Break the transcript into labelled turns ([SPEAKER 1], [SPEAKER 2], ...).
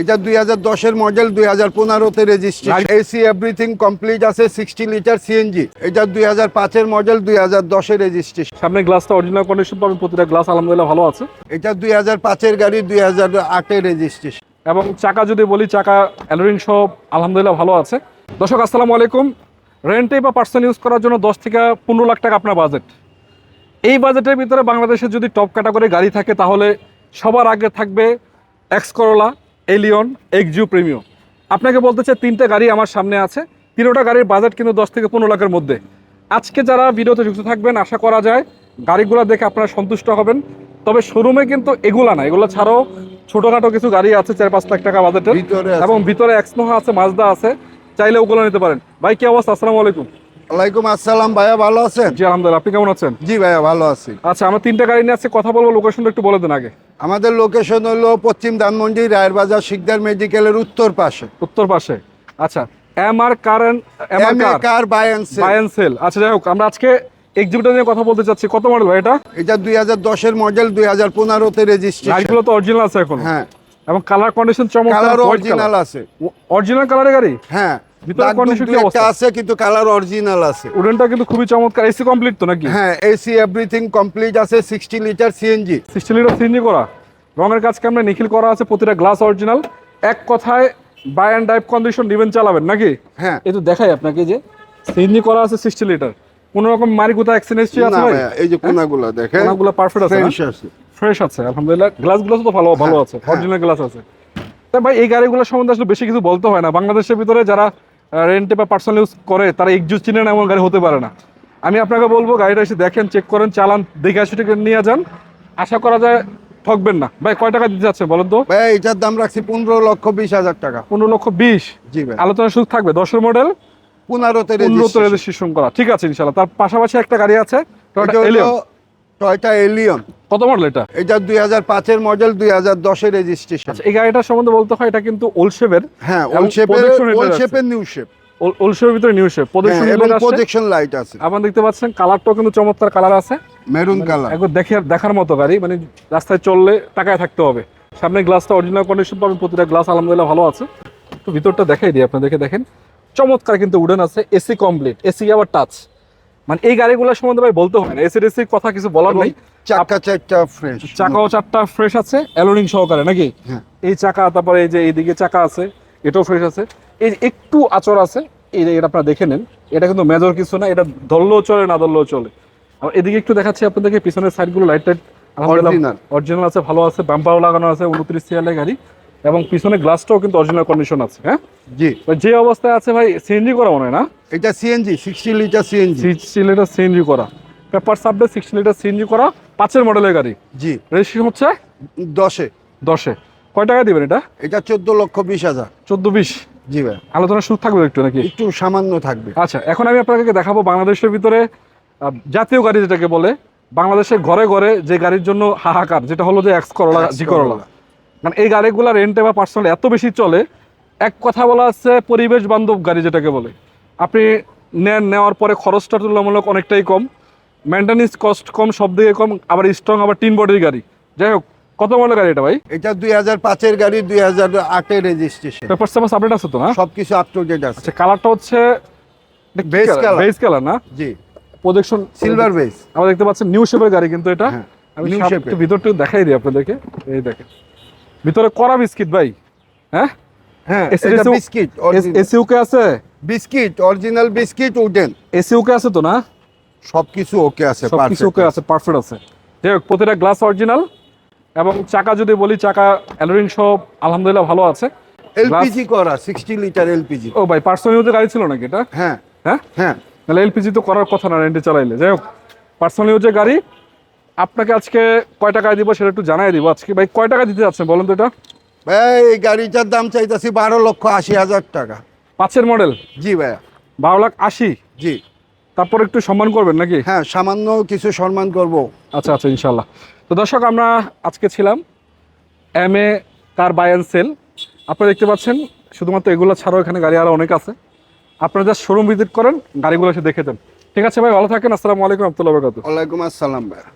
[SPEAKER 1] এটা দুই হাজার দশের মডেল দুই হাজার পনেরোতে রেজিস্ট্রেশন এসি এভরিথিং কমপ্লিট আছে সিক্সটি লিটার সিএনজি এটা দুই হাজার পাঁচের মডেল দুই হাজার দশের রেজিস্ট্রেশন
[SPEAKER 2] সামনে গ্লাসটা অরিজিনাল কন্ডিশন পাবেন প্রতিটা গ্লাস আলহামদুলিল্লাহ ভালো আছে।
[SPEAKER 1] এটা দুই হাজার পাঁচের গাড়ি দুই হাজার আটের রেজিস্ট্রেশন
[SPEAKER 2] এবং চাকা যদি বলি চাকা অ্যালোরিং সব আলহামদুলিল্লাহ ভালো আছে। দর্শক আসসালামু আলাইকুম। রেন্টে বা পার্সন ইউজ করার জন্য দশ থেকে পনেরো লাখ টাকা আপনার বাজেট এই বাজেটের ভিতরে বাংলাদেশে যদি টপ ক্যাটাগরি গাড়ি থাকে তাহলে সবার আগে থাকবে এক্স করোলা এলিয়ন এক্সিউ প্রিমিয়াম আপনাকে বলতে চাই তিনটে গাড়ি আমার সামনে আছে। তিনোটা গাড়ির বাজেট কিন্তু দশ থেকে পনেরো লাখের মধ্যে। আজকে যারা ভিডিওতে যুক্ত থাকবেন আশা করা যায় গাড়িগুলো দেখে আপনারা সন্তুষ্ট হবেন। তবে শোরুমে কিন্তু এগুলা না। এগুলো ছাড়াও ছোটোখাটো কিছু গাড়ি আছে চার পাঁচ লাখ টাকা বাজেটের এবং ভিতরে এক্সনোহা আছে মাজদা আছে। চাইলে ওগুলো নিতে পারেন। ভাই কি অবস্থা? আসসালামু আলাইকুম।
[SPEAKER 1] ওয়ালাইকুম আসসালাম ভাইয়া ভালো আছেন?
[SPEAKER 2] জি আলহামদুলিল্লাহ। আপনি কেমন আছেন?
[SPEAKER 1] জি ভাইয়া ভালো আছি।
[SPEAKER 2] আচ্ছা আমরা তিনটা গাড়ি নিয়ে আজকে কথা বলব লোকেশনটা একটু বলে দেন আগে।
[SPEAKER 1] আমাদের লোকেশন হলো পশ্চিম ধানমন্ডি রায়ের বাজার শিকদার মেডিকেলের উত্তর পাশে।
[SPEAKER 2] উত্তর পাশে। আচ্ছা M R current M R car
[SPEAKER 1] buy and sell.
[SPEAKER 2] Buy and sell আচ্ছা যাই হোক আমরা আজকে এক্সিবিটার নিয়ে কথা বলতে চাচ্ছি। কত মডেল ভাই এটা?
[SPEAKER 1] এটা দুই হাজার দশের মডেল দুই হাজার পনেরোতে রেজিস্ট্রেশন
[SPEAKER 2] গাড়িগুলো তো অরিজিনাল আছে এখন।
[SPEAKER 1] হ্যাঁ।
[SPEAKER 2] এবং কালার কন্ডিশন চমৎকার
[SPEAKER 1] কালার অরিজিনাল আছে।
[SPEAKER 2] অরিজিনাল কালারের গাড়ি?
[SPEAKER 1] হ্যাঁ।
[SPEAKER 2] ভিতরে
[SPEAKER 1] দাগ দুগ
[SPEAKER 2] condition কি
[SPEAKER 1] দুই একটা
[SPEAKER 2] অবস্থা?
[SPEAKER 1] আছে কিন্তু কালার অরিজিনাল আছে।
[SPEAKER 2] উডেনটা কিন্তু খুবই চমৎকার এসি কমপ্লিট তো নাকি?
[SPEAKER 1] হ্যাঁ এসি এভরিথিং কমপ্লিট আছে sixty litre CNG
[SPEAKER 2] sixty litre CNG করা। রঙের কাজ কেমন নিখিল করা আছে প্রতিটা গ্লাস অরিজিনাল এক কথায় বাই অ্যান্ড ড্রাইভ কন্ডিশন নিবেন চালাবেন নাকি?
[SPEAKER 1] হ্যাঁ।
[SPEAKER 2] এই তো দেখাই আপনাকে যে সিএনজি করা আছে সিক্সটি লিটার কোনো রকম মারি কোথাও অ্যাক্সিডেন্ট আছে ভাই?
[SPEAKER 1] এই যে কোনাগুলো দেখেন
[SPEAKER 2] কোনাগুলো পারফেক্ট আছে
[SPEAKER 1] ফ্রেশ আছে।
[SPEAKER 2] আলহামদুলিল্লাহ। গ্লাসগুলো তো ভালো ভালো আছে
[SPEAKER 1] হ্যাঁ।
[SPEAKER 2] অরিজিনাল গ্লাস আছে। তা ভাই এই গাড়িগুলো সম্বন্ধে আসলে বেশি কিছু বলতে হয় না। বাংলাদেশের ভিতরে যারা রেন্টে বা পার্সোনাল ইউজ করে তারা একজু চিনে না এমন গাড়ি হতে পারে না। আমি আপনাকে বলব গাড়িটা এসে দেখেন চেক করেন চালান দেখে আসে টিকে নিয়ে যান। আশা করা যায় ঠকবেন না। ভাই কয় টাকা দিতে যাচ্ছেন বলেন তো?
[SPEAKER 1] ভাইয়া এটার দাম রাখছি পনেরো লক্ষ বিশ হাজার টাকা।
[SPEAKER 2] পনেরো লক্ষ বিশ?
[SPEAKER 1] জি ভাই।
[SPEAKER 2] আলোচনা সুযোগ থাকবে দশের মডেল
[SPEAKER 1] পনেরোতে
[SPEAKER 2] উন্নত রেজিস্ট্রেশন করা। ঠিক আছে ইনশাল্লাহ তার পাশাপাশি একটা গাড়ি আছে Toyota Allion।
[SPEAKER 1] টয়টা এলিয়ন
[SPEAKER 2] কত মডেল এটা?
[SPEAKER 1] এটা দুই হাজার পাঁচের মডেল দুই হাজার দশের রেজিস্ট্রেশন
[SPEAKER 2] আচ্ছা এই গাড়িটার সম্বন্ধে বলতে হয় এটা কিন্তু ওলশেপের
[SPEAKER 1] হ্যাঁ
[SPEAKER 2] এবং
[SPEAKER 1] ওল শেপের
[SPEAKER 2] projection
[SPEAKER 1] ওল
[SPEAKER 2] header আছে।
[SPEAKER 1] শেপের নিউ শেপ
[SPEAKER 2] ওলশেপের ভিতরে নিউ শেপ
[SPEAKER 1] প্রজেকশন লাইট আছে।
[SPEAKER 2] আপনারা দেখতে পাচ্ছেন কালারটাও কিন্তু চমৎকার কালার আছে।
[SPEAKER 1] মেরুন কালার
[SPEAKER 2] একবার দেখে দেখার মতো গাড়ি মানে রাস্তায় চললে টাকায় থাকতে হবে। সামনে গ্লাসটা অরিজিনাল কন্ডিশন পাবেন প্রতিটা গ্লাস আলহামদুলিল্লাহ ভালো আছে। তো ভিতরটা দেখাই দিই আপনাদেরকে দেখেন। চমৎকার কিন্তু উডেন আছে এসি কমপ্লিট এসি আবার টাচ মানে এই গাড়িগুলোর সম্বন্ধে ভাই বলতে হয় না। এসি এসির কথা কিছু বলার নেই।
[SPEAKER 1] চাকা চারটা ফ্রেশ
[SPEAKER 2] চাকাও চারটা ফ্রেশ আছে অ্যালোরিং সহকারে নাকি?
[SPEAKER 1] হ্যাঁ।
[SPEAKER 2] এই চাকা তারপরে এই যে এইদিকে চাকা আছে এটাও ফ্রেশ আছে। এই একটু আচর আছে এই এটা আপনারা দেখে নেন। এটা কিন্তু মেজর কিছু না এটা ধরলেও চলে না ধরলেও চলে। আর এদিকে একটু দেখাচ্ছি আপনাদেরকে পিছনের সাইডগুলো লাইট টাইট। অরিজিনাল আছে ভালো আছে বাম্পারও লাগানো আছে উনত্রিশ সিয়ালের গাড়ি। এবং পিছনে গ্লাসটাও কিন্তু অরিজিনাল কন্ডিশন আছে হ্যাঁ?
[SPEAKER 1] জি।
[SPEAKER 2] যে অবস্থায় আছে ভাই সিএনজি করা মনে হয় না?
[SPEAKER 1] এটা CNG sixty litre CNG
[SPEAKER 2] sixty litre CNG করা। পেপার সাবডে সিক্সটি লিটার সিএনজি করা পাঁচের মডেলের গাড়ি।
[SPEAKER 1] জি।
[SPEAKER 2] রেজিস্ট্রেশন হচ্ছে?
[SPEAKER 1] দশে।
[SPEAKER 2] দশে। কয় টাকা দিবেন এটা?
[SPEAKER 1] এটা চোদ্দ লক্ষ বিশ হাজার।
[SPEAKER 2] চোদ্দ বিশ?
[SPEAKER 1] জি ভাই।
[SPEAKER 2] আলোচনা শুরু থাকবে একটু নাকি?
[SPEAKER 1] একটু সামান্য থাকবে।
[SPEAKER 2] আচ্ছা এখন আমি আপনাকে দেখাবো বাংলাদেশের ভিতরে জাতীয় গাড়ি যেটাকে বলে বাংলাদেশের ঘরে ঘরে যে গাড়ির জন্য হাহাকার যেটা হলো যে এক্স করলা জি করোলা। মানে এই গাড়িগুলো রেন্টে বা পার্সোনাল এত বেশি চলে এক কথা বলা আছে পরিবেশ বান্ধব গাড়ি যেটাকে বলে। আপনি নেন নেওয়ার পরে খরচটা তুলনামূলক অনেকটাই কম। মেনটেন্যান্স কস্ট কম সব দিকে কম আবার স্ট্রং আবার তিন বডির গাড়ি। যাই হোক কত মডেলের গাড়ি এটা ভাই?
[SPEAKER 1] এটা দুই হাজার পাঁচের গাড়ি দুই হাজার আটের রেজিস্ট্রেশন
[SPEAKER 2] পেপার সেপার আপডেট আছে তো না?
[SPEAKER 1] সবকিছু আপ টু ডেট আছে।
[SPEAKER 2] আচ্ছা কালারটা হচ্ছে
[SPEAKER 1] Base color।
[SPEAKER 2] বেস কালার না?
[SPEAKER 1] জি।
[SPEAKER 2] প্রজেকশন
[SPEAKER 1] সিলভার বেস
[SPEAKER 2] আমরা দেখতে পাচ্ছেন নিউ শেপের গাড়ি কিন্তু এটা।
[SPEAKER 1] হ্যাঁ,
[SPEAKER 2] আমি সামনে
[SPEAKER 1] shape
[SPEAKER 2] ভিতরটা দেখাই দিই আপনাদেরকে। এই দেখেন। ভিতরে কড়া বিস্কিট ভাই হ্যাঁ?
[SPEAKER 1] হ্যাঁ এটা বিস্কিট
[SPEAKER 2] এসি আছে?
[SPEAKER 1] Biscuit original biscuit wooden
[SPEAKER 2] AC আছে তো না?
[SPEAKER 1] সবকিছু ওকে আছে
[SPEAKER 2] সব ওকে আছে পারফেক্ট আছে। যাই হোক প্রতিটা গ্লাস অরিজিনাল এবং চাকা যদি বলি চাকা অ্যালোরিং সব আলহামদুলিল্লাহ ভালো আছে।
[SPEAKER 1] এলপিজি করা সিক্সটি লিটার এলপিজি।
[SPEAKER 2] ও ভাই পার্সোনাল ইউজের গাড়ি ছিল নাকি এটা?
[SPEAKER 1] হ্যাঁ।
[SPEAKER 2] হ্যাঁ?
[SPEAKER 1] হ্যাঁ।
[SPEAKER 2] তাহলে এলপিজি তো করার কথা না রেন্টে চালাইলে। যাই হোক পার্সোনাল ইউজের গাড়ি আপনাকে আজকে কয় টাকায় দিব সেটা একটু জানাই দিব। আজকে ভাই কয় টাকা দিতে যাচ্ছেন বলুন তো এটা?
[SPEAKER 1] ভাই এই গাড়িটার দাম চাইতেছি বারো লক্ষ আশি হাজার টাকা।
[SPEAKER 2] পাঁচের মডেল?
[SPEAKER 1] জি ভাইয়া।
[SPEAKER 2] বারো লাখ আশি?
[SPEAKER 1] জি।
[SPEAKER 2] তারপর একটু সম্মান করবেন নাকি?
[SPEAKER 1] হ্যাঁ সামান্য কিছু সম্মান করব।
[SPEAKER 2] আচ্ছা আচ্ছা ইনশাল্লাহ তো দর্শক আমরা আজকে ছিলাম M A car buy and sell আপনারা দেখতে পাচ্ছেন শুধুমাত্র এগুলো ছাড়াও এখানে গাড়ি আরও অনেক আছে। আপনারা জাস্ট শোরুম ভিজিট করেন গাড়িগুলো এসে দেখে দেন। ঠিক আছে ভাই ভালো থাকেন। আসসালামু আলাইকুম রহমতুল্লাহ বরকাত
[SPEAKER 1] ওয়ালাইকুম আসসালাম ভাইয়া।